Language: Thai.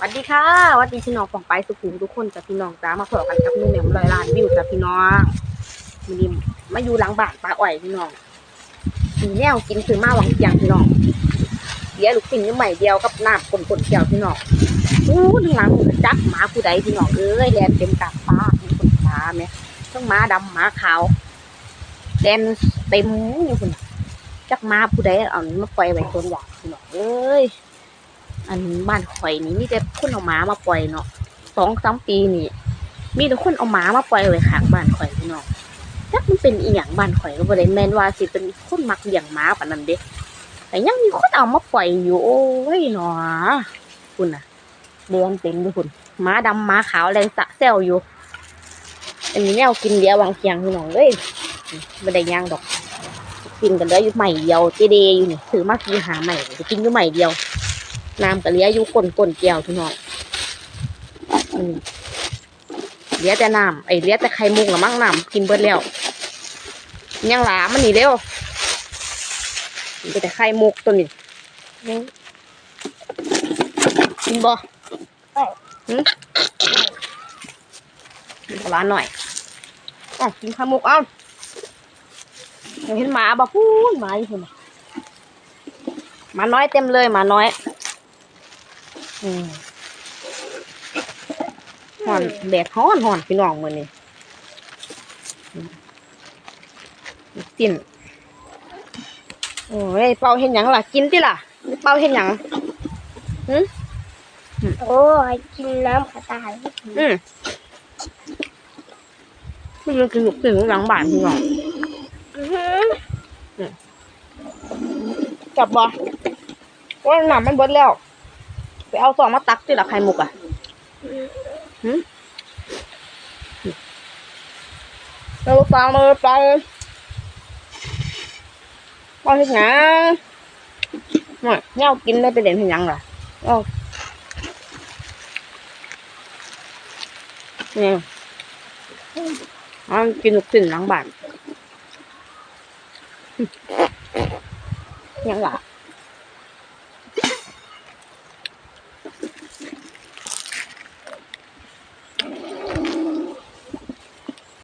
สวัสดีค่ะสวัสดีพี่น้องของไปสุขุมทุกคนจ้ะพี่น้องจ้ามาพบกันกับนุ่มแหม่มลอยล้านวิวจ้ะพี่น้องมีนิมมาอยู่หลังบ้านปลาอ่อยพี่น้องมีแนวกินคือมาหวังเสียงพี่น้องเดี๋ยวลูกสิ่งนี้ใหม่เดียวกับน้ำกลนๆเกี่ยวพี่น้องอู้ทางหลังจักหมาผู้ใดพี่น้องเอ้ยแลนเต็มกากฟ้ามีคนฟ้าไหมทั้งหมาดำหมาขาวแลนเต็มอยู่คนจักหมาผู้ใดเอานี้มาปล่อยไว้ต้นอย่างพี่น้องเอ้ย อันบ้านข่อยนี่มีแต่คนเอาหมามาปล่อยเนาะสองสามปีนี่มีแต่คนเอาหมามาปล่อยไว้ข้างบ้านข่อยพี่น้องจักมันเป็นอีหยังบ้านข่อยก็บ่ได้แม่นว่าสิเป็นคนมักเลี้ยงหมาปานนั้นเด้แต่ยังมีคนเอามาปล่อยอยู่โอ้ยหนอคุณน่ะเดือนเต็มอยู่คุณหมาดำหมาขาวแรงสะแซวอยู่ อันนี้แนวกินเดียววางเคียงพี่น้องเอ้ยไม่ได้ย่างดอก กินกันเลยอยู่ใหม่เดียวเจเดอยู่นี่ถือมากินหาใหม่จะกินอยู่ใหม่เดียว น้ำกะเหลี้ยอยู่ก้นก้นแก้วพี่น้องอืมเหลี้ยแต่น้ำไอ้เหลี้ยแต่ไข่มุกละมั่งน้ำกินเบิดแล้วยังหลามันนี่เร็วมันเป็นแต่ไข่มุกตัวนี้นี่กินบ่ใช่หืมกินปลาหน่อยอ๋อกินไข่มุกเอ้าเห็นหมาบ่พูดหมาอยู่คนน่ะหมาน้อยเต็มเลยหมาน้อยอืม ห่อนแดดฮ้อนห่อนพี่น้องมือนี่กินโอ้ยเป่าเห็นหยังล่ะ กินติล่ะเป่าเห็นหยังโอ้ยกินน้ำกระต่ายอืมมันจะกินลูกถึงหลังบ้านพี่น้องอื้อหือจับบ่ว่าหนำมันเบิดแล้ว ไปเอาซองมาตักติล่ะไข่มุกอะเราตามมาไปไปเห็นหยังหน่อยเนี่ยเอากินได้ไปเด่นเห็นยังล่ะเอาเนี่ยเอากินลูกชิ้นหลังบ้านยังล่ะ